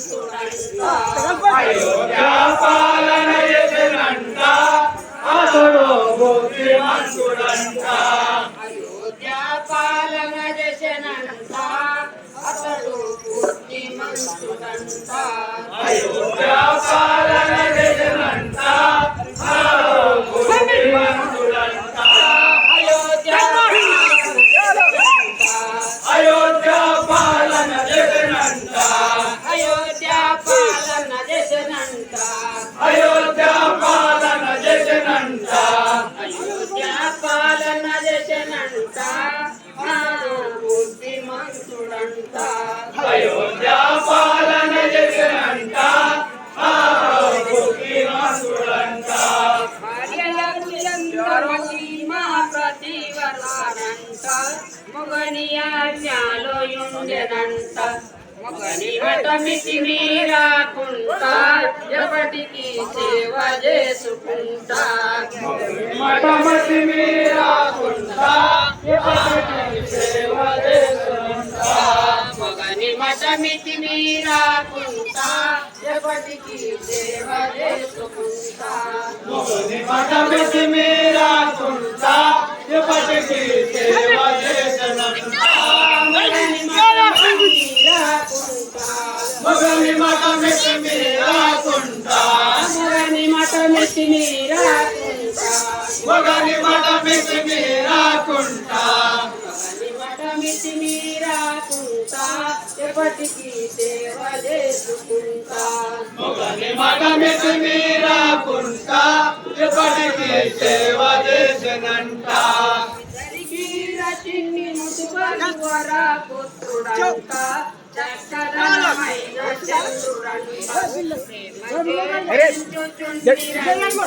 మంతుడంట పాలన మొగని మటమితి మీరాకుంటా ఎప్పటికీ సేవ చేసుకుంటా మొగని మఠమతి మీరాకుంటా ఎప్పటికీ సేవ చేసుకుంటా మొగని మఠమతి మీరాకుంటా ఎప్పటికీ సేవ చేసినంటా చిన్ని ముసుగర పుత్రుడంట. చక్కదనమైన చంద్రుడంట ప్రేమచేంచుచుండిరంట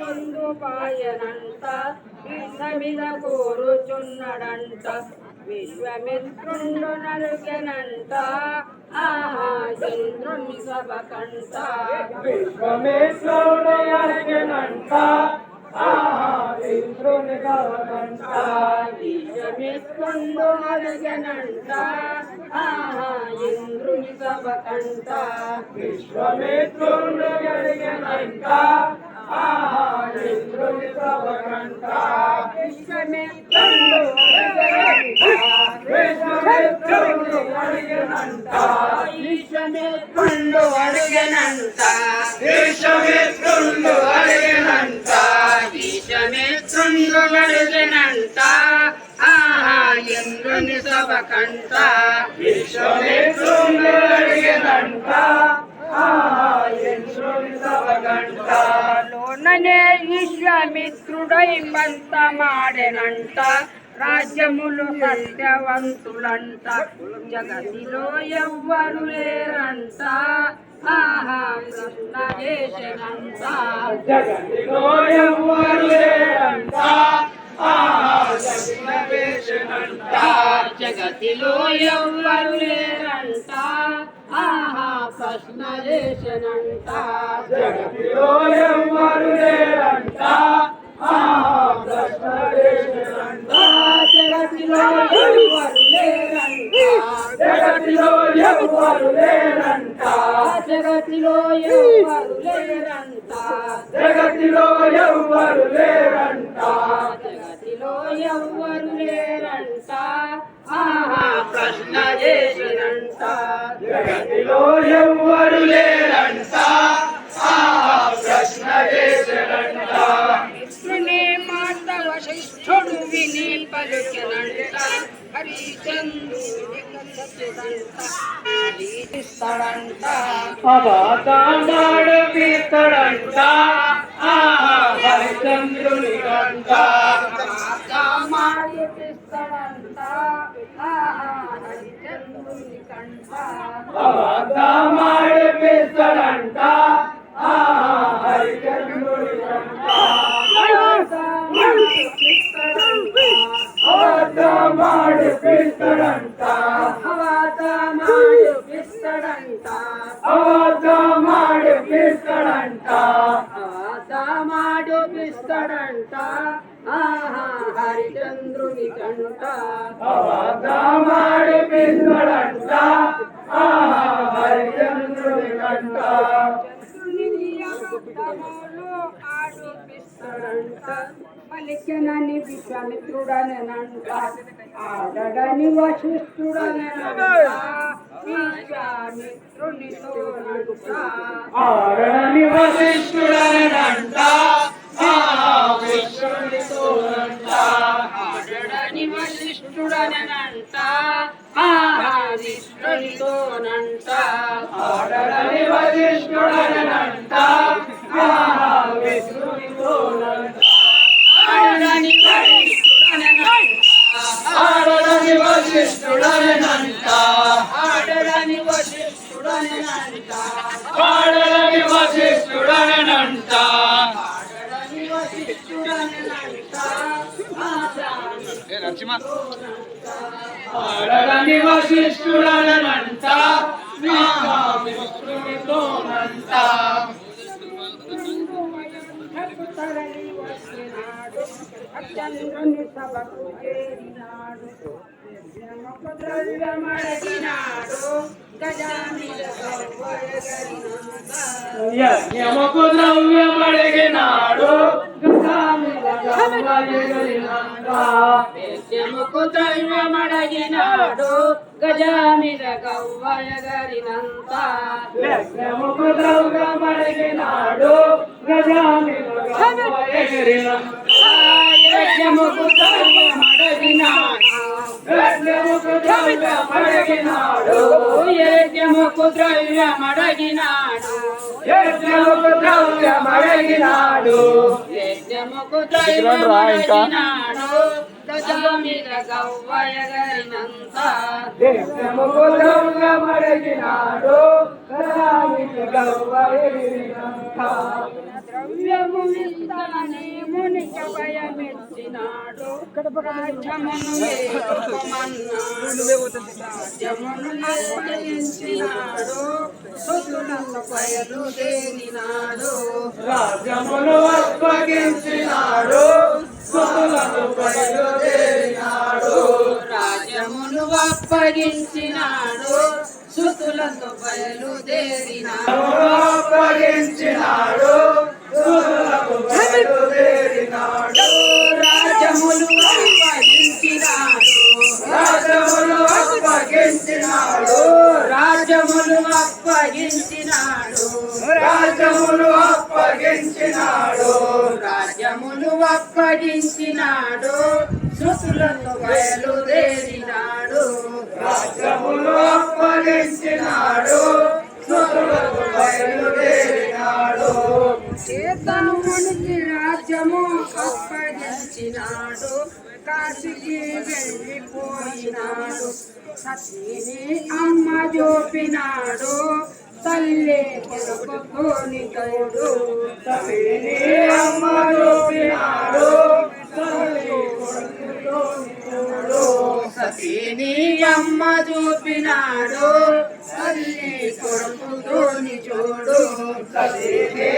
ముందు పాయనంట విష మీద కోరుచున్నడంట విశ్వమిత్రుండు నలుగనంట ఆహా చంద్రుని సభకంట విశ్వమేశ్వరుడు అడిగినంట ఆహా ఇంద్రుని విశ్వమిత్రుండు ఇంద్రుని సభకంట విశ్వమిత్రుడు ఇంద్రుని కలకంట విశ్వమిత్రుండు విశ్వమిత్రుండు ఆహా ఇంద్రుని లోననే విశ్వమిత్రుడై పంతమాడెనంట రాజ్యములు సత్యవంతులంట జగతిలో ఎవ్వరు లేరంట. ఆహా కృష్ణ చేసనంట జగతిలో ఎవ్వరు లేరంట. జగతిలో ఎవ్వరు ఆహా ప్రశ్న చేసనంట జగతిలో ఎవ్వరు లేరంట ప్రశ్న వేషనంట జగతిలో ఎవ్వరు లేరంట జగతిలో ఎవ్వరు లేరంట జగతిలో ఎవ్వరు లేరంట జగతిలో ఎవ్వరు లేరంట జగతిలో ఎవ్వరు లేరంట కృష్ణ ప్రశ్న చేసినంట జగతిలో ఎవ్వరు లేరంట ఆహా ప్రశ్న వేషనంట కృష్ణుని మాట వశిష్ఠుడు విని పలుకినంట హరిచంద్రుడి కథడంట హరిస్తాడంట అబాతాడు పీతడంట హరిచంద్రుని కంట హరిచంద్రుని కంట అబద్ధమాడి పిస్తాడంట ఆహా హరిచంద్రుడి కంట అబద్ధమాడి పిస్తాడంట అబద్ధమాడి పిస్తాడంట మాడుపిస్తాడంట ఆహా హరిచంద్రుని కంట అబద్ధమాడి పిస్తాడంట ఆహా హరిచంద్రుడి కంట పలికనని విశ్వామిత్రుడనంట ఆడడని వశిష్ఠుడనంట వశిష్ఠుడనంట ఆహా ఆడని వశిష్ఠుడనంట ఆహా విష్ణునితోనంట తరలి వచ్చినాడు అత్యంద్రుని సభకు చేరినాడు యజ్ఞముకు గజామిల గవ్వయగరినంత. యజ్ఞముకు ద్రవ్యమడిగినాడు యజ్ఞముకు గజామిల గవ్వయగరినంత యజ్ఞముకు ద్రవ్యమడిగినాడు యజ్ఞముకు ద్రవ్యమడిగినాడు యజ్ఞముకు ద్రవ్యమడిగినాడు యజ్ఞముకు ద్రవ్యమడిగినాడు యజ్ఞముకు ద్రవ్యమడిగినాడు యజ్ఞముకు ద్రవ్యమడిగినాడు గజామిల గవ్వయగరినంత యజ్ఞముకు ద్రవ్యమడిగినాడు గజామిల గంగయగలినంత. ద్రవ్యము ఇస్తానని మునికి భయమెత్తినాడు. రాజ్యమును రాజ్యమును నిర్ణయించినాడు సుతులను బయలుదేరినాడు రాజ్యమును అప్పగించినాడు. సుతులను బయలుదేరినాడు. రాజ్యమును అప్పగించినాడు. సుతులతో బయలుదేరినాడు. అప్పగించినాడు. రాజములు అప్పగించినాడు. రాజ్యమును అప్పగించినాడు. అప్పగించినాడు. అప్పగించినాడు అప్పగించినాడు. బయలుదేరినాడు అప్పగించినాడు. బయలుదేరినాడు చేతను రాజ్యము అప్పగించినాడు కాశీకి వెళ్ళిపోయినాడు. సతీని అమ్మ చూపినాడు తల్లి కొడుకుని తోడు సతిని అమ్మ చూపినాడు తల్లి కొడుకుని తోడు సతీని అమ్మ చూపినాడు తల్లి కొడుకుని చూడు సతిని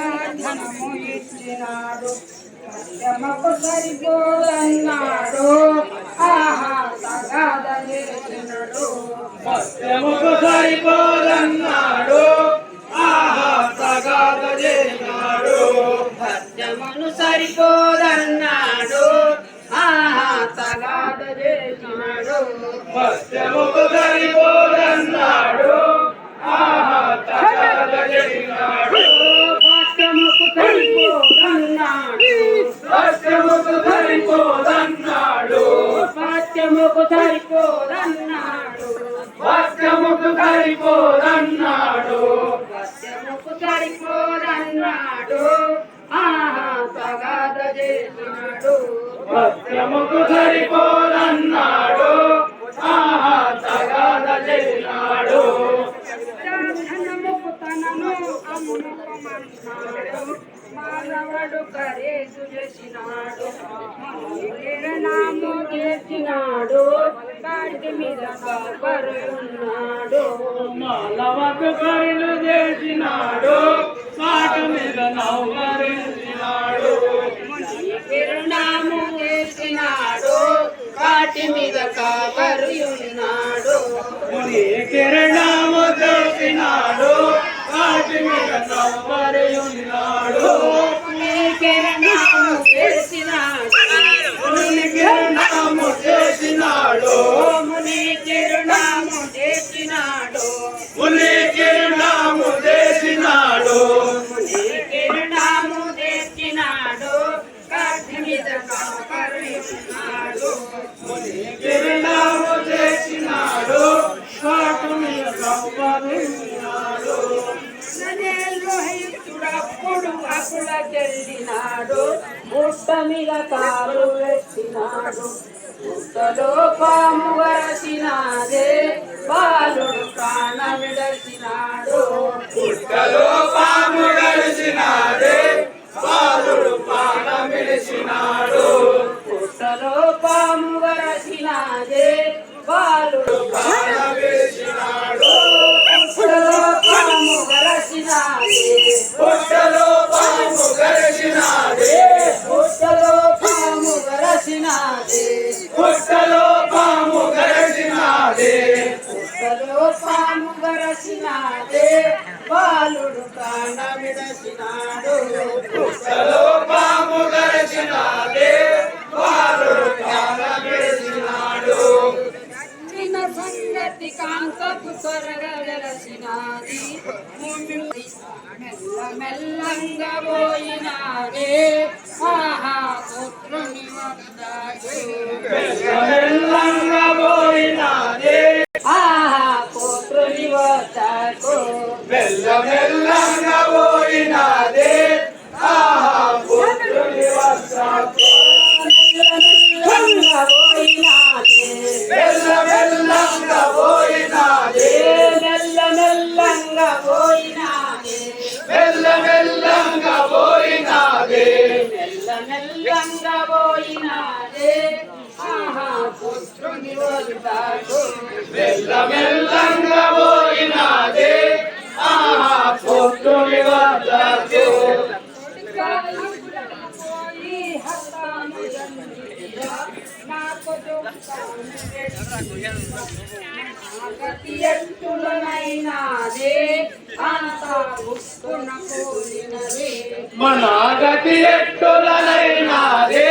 కన్నా ఇచ్చినాడు శ్రమకు సరిపోదన్నాడు ఆహా తగాదనేసినడు శ్రమకు సరిపోదన్నాడు ఆహా తగాదనేసినాడు భద్రమును సరిపోదన్నాడు ఆహా తగాదనేసినాడు భద్రముకు సరిపోదన్నాడు ఆహా తగాదనేసినాడు పాఠ్యముకు సరిపోదన్నాడు మత్స్యముకు సరిపోదన్నాడు పాఠ్యముకు సరిపోదన్నాడు మత్స్యముకు సరిపోదన్నాడు సరిపోదన్నాడు ఆహా తగాద చేసినాడు. సరిపోదన్నాడు ఆహా తగాద చేసినాడు. ధనముకు తనను అమ్ముకోమన్నాడు మానవుడు కరేసు చేసినాడు నాము చేసినాడు కాటి మీద ఉన్నాడు మానవకు కరులు చేసినాడు మాట మీద నవ్వరించినాడు చిరునాము చేసినాడు కాటి మీద కాపరున్నాడు ఉన్నాడు కిరణము చేసినాడు వాటి మీద నవ్వరియున్నాడు లోహితుడప్పుడు అకులకెళ్ళినాడు బుట్ట మీద కాలు పెట్టినాడు బుట్టలో పాము వరసినాదే బాలుడు ప్రాణ విడసినాడు పుట్టలో పాము గడిచినాడే బాలుడు ప్రాణం విడిచినాడు బుట్టలో పాము వరసినాదే బాలుడు ప్రాణం విడిచినాడు బుట్టలో పాము వరసినాదే పుట్టలో పాము గడిచినాడే బుట్టలో పాము వరసినాదే పుట్టలో పాము గడిచినాడే పుట్టలో పాము వరసినాదే బాలుడు ప్రాణ విడసినాడు పుట్టలో పాము గడిచినాడే బాలుడు ప్రాణం విడిచినాడు చిన్న కాంతపు కాంతకు త్వరగా మెల్ల మెల్లంగా పోయినారే. ఆహా పుత్రుని వద్దకు మెల్లంగా పోయినారే. గతి ఎట్టులనైనాదే అంత గుప్పున కోరినదే మన గతి ఎట్టులనైనాదే?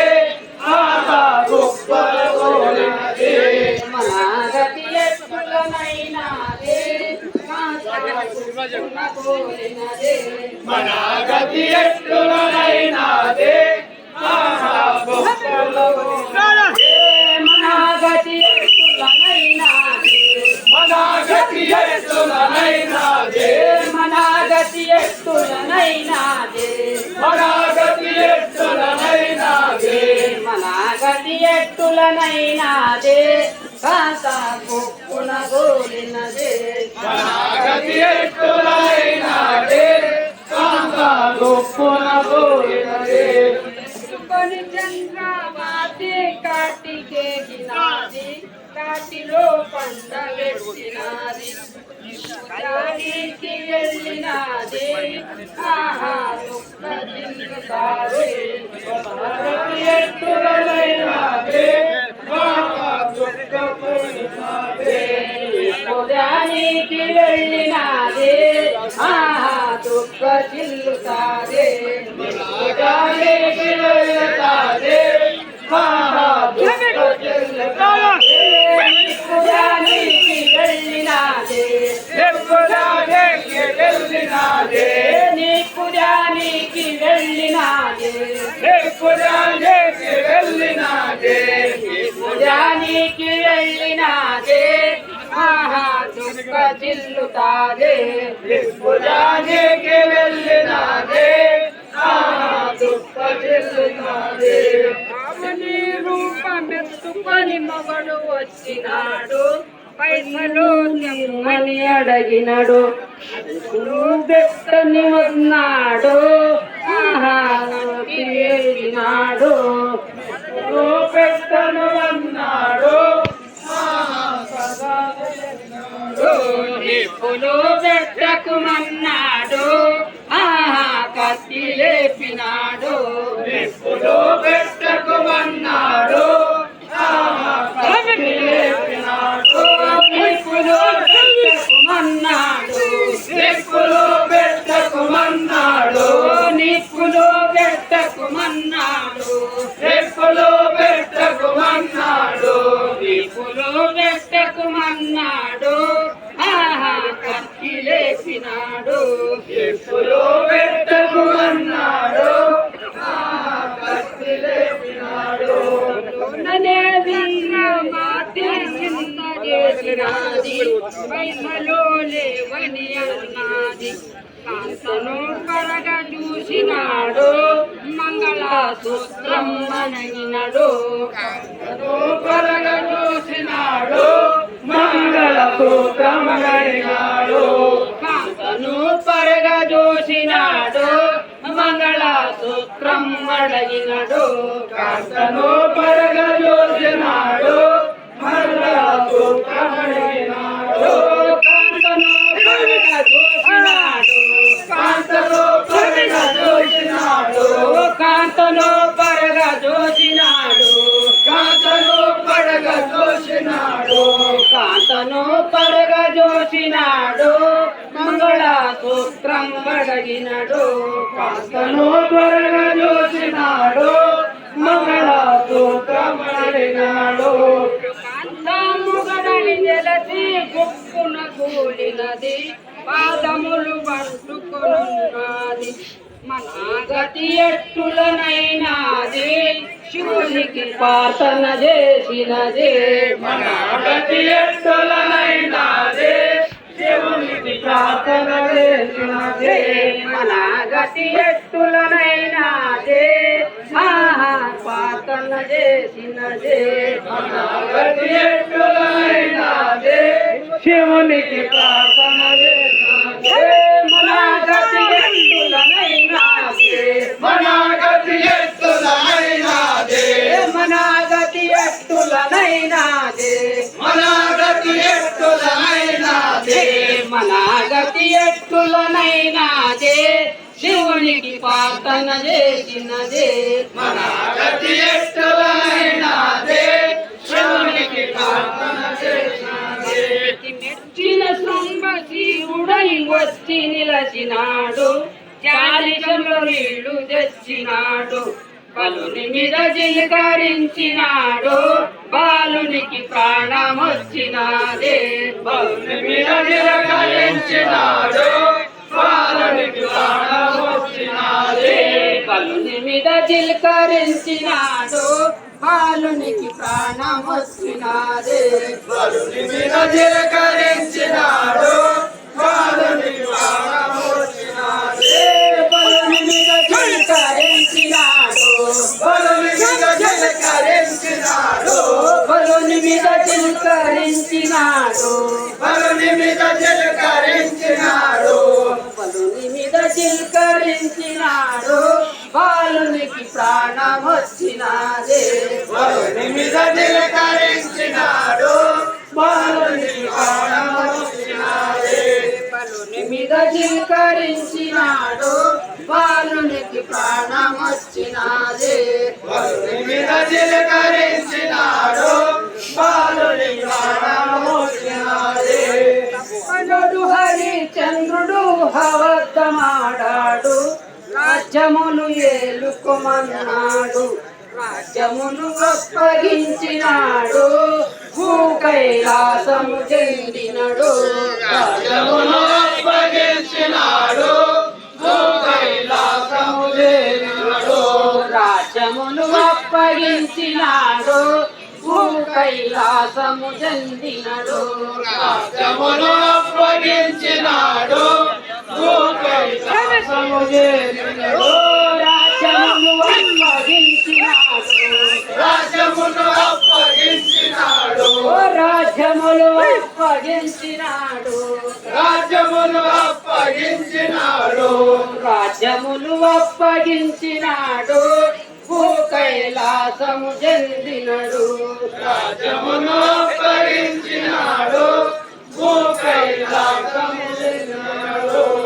మన గతి ఎట్టులనైనాదే మన గతి ఎట్టులనైనాదే మన గతి ఎట్టులనైనాదే మన గతి ఎట్టులనైనాదే మన గతి ఎట్టులనైనాదే మన గతి ఎట్టులనైనాదే కాంత కుక్కున గోలినదే. మన గతి ఎట్టులనైనాదే కాటిలో పండ పెట్టినాది దానికి వెళ్ళినాది ఆహా దుఃఖ చిందుతాది గతి ఎట్టులనైనాదే ఉదయానికి ఆహా దుఃఖ చిల్లుతారే ఆహా నిప్పుదానికి వెళ్ళినాదే? వెళ్ళినాదే? నిప్పుదానికి వెళ్ళినాదే? ఆహా దుఃఖ జిల్లుతాదే నిప్పుదానికి వెళ్ళినాదే? ఆ దుఃఖ చెల్లినాదే రాముని రూపమెత్తుకొని మగడు వచ్చినాడు. పైసలు తెమ్మని అడిగినాడు. బెట్టని ఉన్నాడు ఆహా వెళ్ళినాడు. పెట్టను అన్నాడు నిప్పులు పెట్టకుమన్నాడు కత్తి లేపినాడు. నిప్పులు పెట్టకుమన్నాడు లేపినాడు. నిప్పులు పెట్టకుమన్నాడు నిప్పులు పెట్టకుమన్నాడు నిప్పులు పెట్టకుమన్నాడు నిప్పులు పెట్టకుమన్నాడు నిప్పులు పెట్టకుమన్నాడు చేసినాడు ఎప్పుడో పెట్టకు అన్నాడు చేసినాది లేవని అన్నది. కాంతను పరగ చూసినాడు మంగళసూత్రం మనగినడు. త్వరగా చూసినాడు మంగళ సూత్రం గడిగాడు కాంతను పరగ చూసినాడు మంగళసూత్రం అడగినడు. కాస్తను పరగ చూసినాడు మంగళ సూత్రం అడిగినాడు. కాంతను పరగ చూసినాడు కాంతను పరగ చూసినాడు కాంతను పరగ చూసినాడు కాంతను పరగ చూసినాడు కాంతను పరగ చూసినాడు సూత్రం అడగినడు కాంతను పరగ చూసినాడు మంగళ సూత్రం గడిగినాడు కాంతముగడని నిలచి గుప్పున కూలినది. పాదములు పట్టుకున్నది మన గతి ఎట్టులనైనాది. శివునికి ప్రార్థన చేసినది. మన గతి ఎట్టులనైనాదే. ప్రార్థన చేసినదే మన గతి ఆహా ప్రార్థన చేసినదే మన గతి ఎట్టులనైనాదే శివునికి ప్రార్థన చేసినదే మన గతి ఎట్టులనైనాదే మన గతి ఎట్టులనైనాదే మన గతి ఎట్టులనైనాదే గతి ఎట్టులనైనాదే శివునికి ప్రార్థన చేసినదే. మన గతి ఎట్టులనైనాదే శివునికి ప్రార్థన చేసినదే. మెచ్చిన శృంగశివుడై వచ్చి నిలచినాడు. చాలిసలో నీళ్ళు తెచ్చినాడు. బలుని మీద జిలకరించినాడు బాలునికి ప్రాణం వచ్చినాదే బలుని మీద జిలకరించినాడు బాలునికి ప్రాణం వచ్చినాదే బలుని మీద జిలకరించినాడు బాలునికి ప్రాణం వచ్చినాదే బలుని మీద జిలకరించినాడు బాలునికి ప్రాణం వచ్చినాదే బలుని మీద జిలకరించినాడు బలుని మీద జిలకరించినాడు. బలుని మీద చిలకరించినాడు బలుని మీద చిలకరించినాడు బాలునికి ప్రాణం వచ్చినాదే బలుని మీద జిలకరించినాడు. బాలునికి ప్రాణం వచ్చినాదే మీద చిలకరించినాడు బాలునికి ప్రాణం వచ్చినాదే బలుని మీద జిలకరించినాడు బాలునికి ప్రాణం వచ్చినాదే పలుడు హరిచంద్రుడు హవద్దమాడాడు రాజ్యములు ఏలుకొమన్నాడు రాజ్యములు అప్పగించినాడు. భూ కైలాసము చెందినడు. రాజ్యమును అప్పగించినాడు. భూ కైలాసము అప్పగించినాడు. భూకైలాసము చెందినడు. రాజమును అప్పగించినాడు. రాజ్యములు అప్పగించినాడు. రాజ్యములు అప్పగించినాడు. రాజ్యములు అప్పగించినాడు. అప్పగించినాడు. భూ కైలాసము చెందినడు. రాజ్యమును అప్పగించినాడు. భూ కైలాసము చెందినడు.